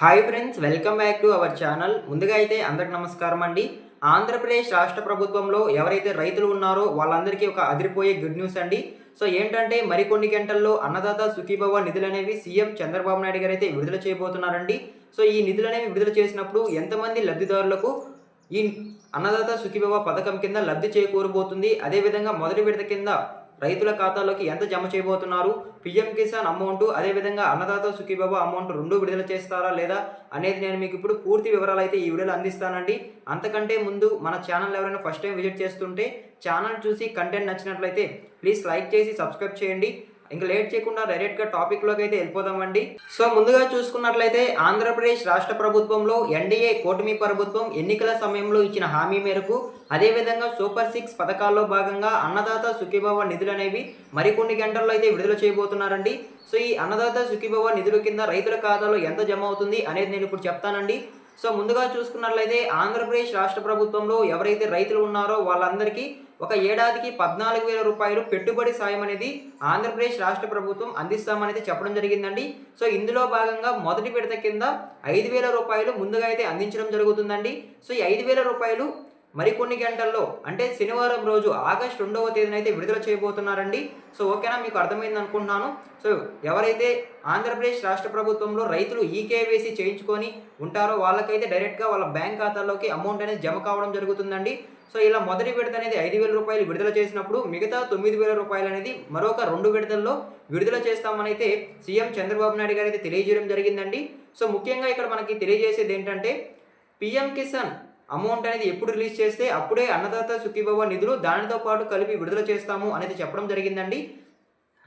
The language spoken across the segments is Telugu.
Hi friends welcome back to our channel ముందుగా అయితే అందరికి నమస్కారం అండి. ఆంధ్రప్రదేశ్ రాష్ట్ర ప్రభుత్వంలో ఎవరైతే రైతులు ఉన్నారో వాళ్ళందరికీ ఒక అదిరిపోయే గుడ్ న్యూస్ అండి. సో ఏంటంటే మరికొన్ని గంటల్లో అన్నదాత సుఖీభవ నిధులు అనేవి సీఎం చంద్రబాబు నాయుడు గారు అయితే విడుదల చేయబోతున్నారండి. సో ఈ నిధులు అనేవి విడుదల చేసినప్పుడు ఎంతమంది లబ్ధిదారులకు ఈ అన్నదాత సుఖీభవ పథకం కింద లబ్ధి చేకూరబోతుంది? అదేవిధంగా మొదటి విడత కింద రైతుల ఖాతాలోకి ఎంత జమ చేయబోతున్నారు? పిఎం కిసాన్ అమౌంట్ అదేవిధంగా అన్నదాత సుఖీబాబు అమౌంట్ రెండు విడుదల చేస్తారా లేదా అనేది నేను మీకు ఇప్పుడు పూర్తి వివరాలు అయితే ఈ వీడియోలో అందిస్తానండి. అంతకంటే ముందు మన ఛానల్ ఎవరైనా ఫస్ట్ టైం విజిట్ చేస్తుంటే ఛానల్ చూసి కంటెంట్ నచ్చినట్లయితే ప్లీజ్ లైక్ చేసి సబ్స్క్రైబ్ చేయండి. ఇంకా లేట్ చేయకుండా డైరెక్ట్గా టాపిక్లోకి అయితే వెళ్ళిపోదామండి. సో ముందుగా చూసుకున్నట్లయితే ఆంధ్రప్రదేశ్ రాష్ట్ర ప్రభుత్వంలో ఎన్డీఏ కూటమి ప్రభుత్వం ఎన్నికల సమయంలో ఇచ్చిన హామీ మేరకు అదేవిధంగా సూపర్ సిక్స్ పథకాల్లో భాగంగా అన్నదాత సుఖీభవ నిధులు అనేవి మరికొన్ని గంటల్లో అయితే విడుదల చేయబోతున్నారండి. సో ఈ అన్నదాత సుఖీభవ నిధుల కింద రైతుల ఖాతాలో ఎంత జమ అవుతుంది అనేది నేను ఇప్పుడు చెప్తానండి. సో ముందుగా చూసుకున్నట్లయితే ఆంధ్రప్రదేశ్ రాష్ట్ర ప్రభుత్వంలో ఎవరైతే రైతులు ఉన్నారో వాళ్ళందరికీ ఒక ఏడాదికి పద్నాలుగు వేల రూపాయలు పెట్టుబడి సాయం అనేది ఆంధ్రప్రదేశ్ రాష్ట్ర ప్రభుత్వం అందిస్తామనేది చెప్పడం జరిగిందండి. సో ఇందులో భాగంగా మొదటి విడత కింద ఐదు వేల రూపాయలు ముందుగా అయితే అందించడం జరుగుతుందండి. సో ఈ ఐదు వేల రూపాయలు మరికొన్ని గంటల్లో అంటే శనివారం రోజు ఆగస్ట్ రెండవ తేదీన అయితే విడుదల చేయబోతున్నారండి. సో ఓకేనా? మీకు అర్థమైంది అనుకుంటున్నాను. సో ఎవరైతే ఆంధ్రప్రదేశ్ రాష్ట్ర ప్రభుత్వంలో రైతులు ఈకేవైసీ చేయించుకొని ఉంటారో వాళ్ళకైతే డైరెక్ట్గా వాళ్ళ బ్యాంక్ ఖాతాలోకి అమౌంట్ అనేది జమ కావడం జరుగుతుందండి. సో ఇలా మొదటి విడత అనేది ఐదు వేల రూపాయలు విడుదల చేసినప్పుడు మిగతా తొమ్మిది వేల రూపాయలు అనేది మరొక రెండు విడతల్లో విడుదల చేస్తామని అయితే సీఎం చంద్రబాబు నాయుడు గారు అయితే తెలియజేయడం జరిగిందండి. సో ముఖ్యంగా ఇక్కడ మనకి తెలియజేసేది ఏంటంటే పిఎం కిసాన్ అమౌంట్ అనేది ఎప్పుడు రిలీజ్ చేస్తే అప్పుడే అన్నదాత సుఖీభవ నిధులు దానితో పాటు కలిపి విడుదల చేస్తాము అనేది చెప్పడం జరిగిందండి.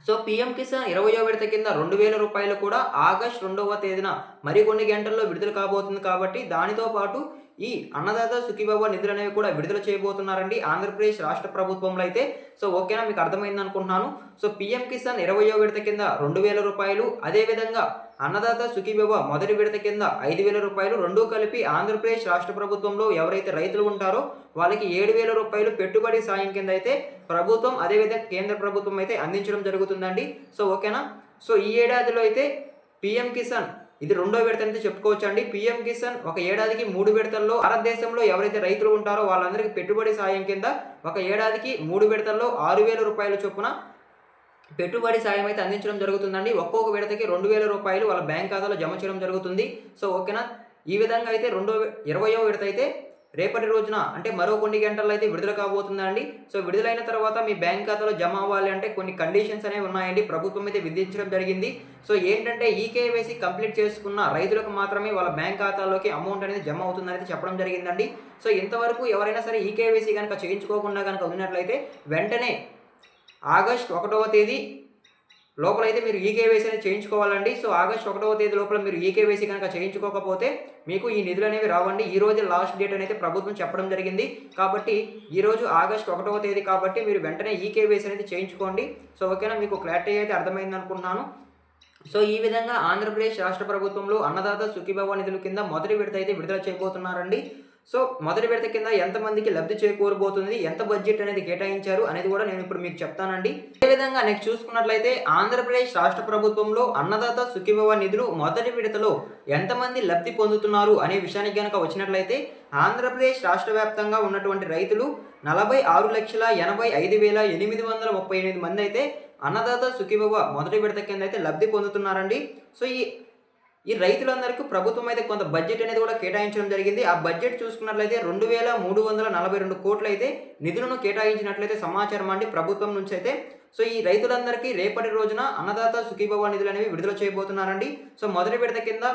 సో పీఎం కిసాన్ ఇరవయో విడత కింద రెండు వేల రూపాయలు కూడా ఆగస్ట్ రెండవ తేదీన మరికొన్ని గంటల్లో విడుదల కాబోతుంది కాబట్టి దానితో పాటు ఈ అన్నదాత సుఖీబాబు నిధులు అనేవి కూడా విడుదల చేయబోతున్నారండి ఆంధ్రప్రదేశ్ రాష్ట్ర ప్రభుత్వంలో అయితే. సో ఓకేనా మీకు అర్థమైంది అనుకుంటున్నాను. సో పీఎం కిసాన్ ఇరవయో విడత కింద రెండు వేల రూపాయలు అదేవిధంగా అన్నదాత సుఖీబాబు మొదటి విడత కింద ఐదు వేల రూపాయలు రెండూ కలిపి ఆంధ్రప్రదేశ్ రాష్ట్ర ప్రభుత్వంలో ఎవరైతే రైతులు ఉంటారో వాళ్ళకి ఏడు వేల రూపాయలు పెట్టుబడి సాయం కింద అయితే ప్రభుత్వం అదేవిధంగా కేంద్ర ప్రభుత్వం అయితే అందించడం జరుగుతుందండి. సో ఓకేనా? సో ఈ ఏడాదిలో అయితే పిఎం కిసాన్ ఇది రెండో విడత అయితే చెప్పుకోవచ్చు అండి పిఎం కిసాన్ ఒక ఏడాదికి మూడు విడతల్లో భారతదేశంలో ఎవరైతే రైతులు ఉంటారో వాళ్ళందరికీ పెట్టుబడి సాయం కింద ఒక ఏడాదికి మూడు విడతల్లో ఆరు వేల రూపాయల చొప్పున పెట్టుబడి సాయం అయితే అందించడం జరుగుతుందండి. ఒక్కొక్క విడతకి రెండు వేల రూపాయలు వాళ్ళ బ్యాంక్ ఖాతాలో జమ చేయడం జరుగుతుంది. సో ఓకేనా? ఈ విధంగా అయితే రెండో ఇరవయో విడత అయితే రేపటి రోజున అంటే మరో కొన్ని గంటల్లో అయితే విడుదల కాబోతుందండి. సో విడుదలైన తర్వాత మీ బ్యాంక్ ఖాతాలో జమ అవ్వాలి అంటే కొన్ని కండిషన్స్ అనేవి ఉన్నాయండి. ప్రభుత్వం అయితే విధించడం జరిగింది. సో ఏంటంటే ఈ కేవైసీ కంప్లీట్ చేసుకున్న రైతులకు మాత్రమే వాళ్ళ బ్యాంక్ ఖాతాలోకి అమౌంట్ అనేది జమ అవుతుందనేది చెప్పడం జరిగిందండి. సో ఇంతవరకు ఎవరైనా సరే ఈ కేవైసీ కనుక చేయించుకోకుండా కనుక ఉన్నట్లయితే వెంటనే ఆగస్ట్ ఒకటవ తేదీ లోపల అయితే మీరు ఈకేవైసీ అనేది చేయించుకోవాలండి. సో ఆగస్ట్ ఒకటవ తేదీ లోపల మీరు ఈకేవైసీ కనుక చేయించుకోకపోతే మీకు ఈ నిధులు అనేవి రావండి. ఈ రోజు లాస్ట్ డేట్ అనేది ప్రభుత్వం చెప్పడం జరిగింది. కాబట్టి ఈరోజు ఆగస్ట్ ఒకటవ తేదీ కాబట్టి మీరు వెంటనే ఈకేవైసీ అనేది చేయించుకోండి. సో ఓకేనా? మీకు క్లారిటీ అయితే అర్థమైంది అనుకుంటున్నాను. సో ఈ విధంగా ఆంధ్రప్రదేశ్ రాష్ట్ర ప్రభుత్వంలో అన్నదాత సుఖీభవ నిధుల కింద మొదటి విడత అయితే విడుదల చేయబోతున్నారండి. సో మొదటి విడత కింద ఎంతమందికి లబ్ధి చేకూరబోతుంది ఎంత బడ్జెట్ అనేది కేటాయించారు అనేది కూడా నేను ఇప్పుడు మీకు చెప్తానండి. అదేవిధంగా నెక్స్ట్ చూసుకున్నట్లయితే ఆంధ్రప్రదేశ్ రాష్ట్ర ప్రభుత్వంలో అన్నదాత సుఖీభవ నిధులు మొదటి విడతలో ఎంతమంది లబ్ధి పొందుతున్నారు అనే విషయానికి కనుక వచ్చినట్లయితే ఆంధ్రప్రదేశ్ రాష్ట్ర వ్యాప్తంగా ఉన్నటువంటి రైతులు నలభై ఆరు లక్షల ఎనభై ఐదు వేల ఎనిమిది వందల ముప్పై ఎనిమిది మంది అయితే అన్నదాత సుఖీభవ మొదటి విడత కింద అయితే లబ్ధి పొందుతున్నారండి. సో ఈ ఈ రైతులందరికీ ప్రభుత్వం అయితే కొంత బడ్జెట్ అనేది కూడా కేటాయించడం జరిగింది. ఆ బడ్జెట్ చూసుకున్నట్లయితే రెండు వేల మూడు వందల నలభై రెండు కోట్లు అయితే నిధులను కేటాయించినట్లయితే సమాచారం అండి ప్రభుత్వం నుంచి అయితే. సో ఈ రైతులందరికీ రేపటి రోజున అన్నదాత సుఖీభవ నిధులు అనేవి విడుదల చేయబోతున్నారండి. సో మొదటి విడత కింద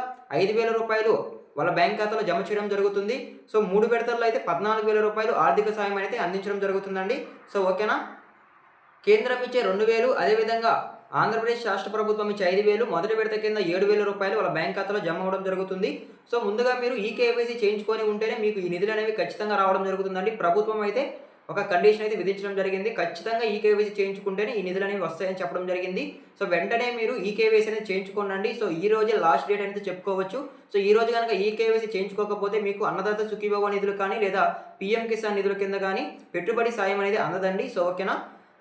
ఐదు వేల రూపాయలు వాళ్ళ బ్యాంక్ ఖాతాలో జమ చేయడం జరుగుతుంది. సో మూడు విడతల్లో అయితే పద్నాలుగు వేల రూపాయలు ఆర్థిక సాయం అయితే అందించడం జరుగుతుందండి. సో ఓకేనా? కేంద్రం ఇచ్చే రెండు వేలు అదేవిధంగా ఆంధ్రప్రదేశ్ రాష్ట్ర ప్రభుత్వం ఇచ్చే ఐదు వేలు మొదటి విడత కింద ఏడు వేల రూపాయలు వాళ్ళ బ్యాంక్ ఖాతాలో జమ అవ్వడం జరుగుతుంది. సో ముందుగా మీరు ఈ కేవైసీ చేయించుకొని ఉంటేనే మీకు ఈ నిధులు అనేవి ఖచ్చితంగా రావడం జరుగుతుందండి. ప్రభుత్వం అయితే ఒక కండిషన్ అయితే విధించడం జరిగింది. ఖచ్చితంగా ఈ కేవైసీ చేయించుకుంటేనే ఈ నిధులు అనేవి వస్తాయని చెప్పడం జరిగింది. సో వెంటనే మీరు ఈ కేవైసీ అనేది చేయించుకోండి సో ఈ రోజే లాస్ట్ డేట్ అనేది చెప్పుకోవచ్చు. సో ఈ రోజు కనుక ఈ కేవైసీ చేయించుకోకపోతే మీకు అన్నదాత సుఖీభవ నిధులు కానీ లేదా పిఎం కిసాన్ నిధుల కింద కానీ పెట్టుబడి సాయం అనేది అందదండి. సో ఓకేనా?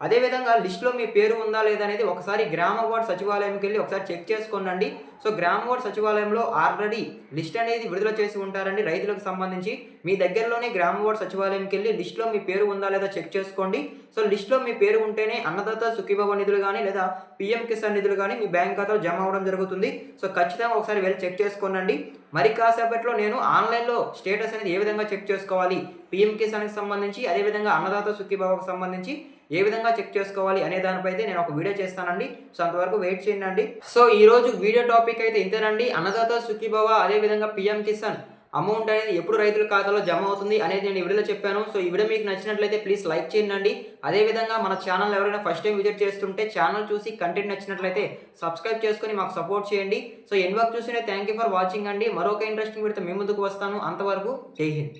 అదేవిధంగా లిస్టులో మీ పేరు ఉందా లేదా అనేది ఒకసారి గ్రామ వార్డ్ సచివాలయంకి వెళ్ళి ఒకసారి చెక్ చేసుకోండి సో గ్రామ వార్డ్ సచివాలయంలో ఆల్రెడీ లిస్ట్ అనేది విడుదల చేసి ఉంటారండి రైతులకు సంబంధించి. మీ దగ్గరలోనే గ్రామ వార్డ్ సచివాలయంకి వెళ్ళి లిస్టులో మీ పేరు ఉందా లేదా చెక్ చేసుకోండి. సో లిస్టులో మీ పేరు ఉంటేనే అన్నదాత సుఖీభవ నిధులు కానీ లేదా పిఎం కిసాన్ నిధులు కానీ మీ బ్యాంక్ ఖాతాలో జమ అవ్వడం జరుగుతుంది. సో ఖచ్చితంగా ఒకసారి వెళ్ళి చెక్ చేసుకోనండి మరి కాసేపట్లో నేను ఆన్లైన్లో స్టేటస్ అనేది ఏ విధంగా చెక్ చేసుకోవాలి? పిఎం కిసాన్కి సంబంధించి అదేవిధంగా అన్నదాత సుఖీభావకు సంబంధించి ఏ విధంగా చెక్ చేసుకోవాలి అనే దానిపై అయితే నేను ఒక వీడియో చేస్తానండి. సో అంతవరకు వెయిట్ చేయండి సో ఈరోజు వీడియో టాపిక్ అయితే ఇంతేనండి. అన్నదాత సుఖీభవ అదేవిధంగా పిఎం కిసాన్ అమౌంట్ అనేది ఎప్పుడు రైతుల ఖాతాలో జమ అవుతుంది అనేది నేను ఈ వీడియోలో చెప్పాను. సో ఈ వీడియో మీకు నచ్చినట్లయితే ప్లీజ్ లైక్ చేయండి అదేవిధంగా మన ఛానల్ ఎవరైనా ఫస్ట్ టైం విజిట్ చేస్తుంటే ఛానల్ చూసి కంటెంట్ నచ్చినట్లయితే సబ్స్క్రైబ్ చేసుకుని మాకు సపోర్ట్ చేయండి. సో ఎన్ వర్క్ చూసిన థ్యాంక్ యూ ఫర్ వాచింగ్ అండి. మరొక ఇంట్రెస్టింగ్ వీడితో మీ ముందుకు వస్తాను. అంతవరకు జై హింద్.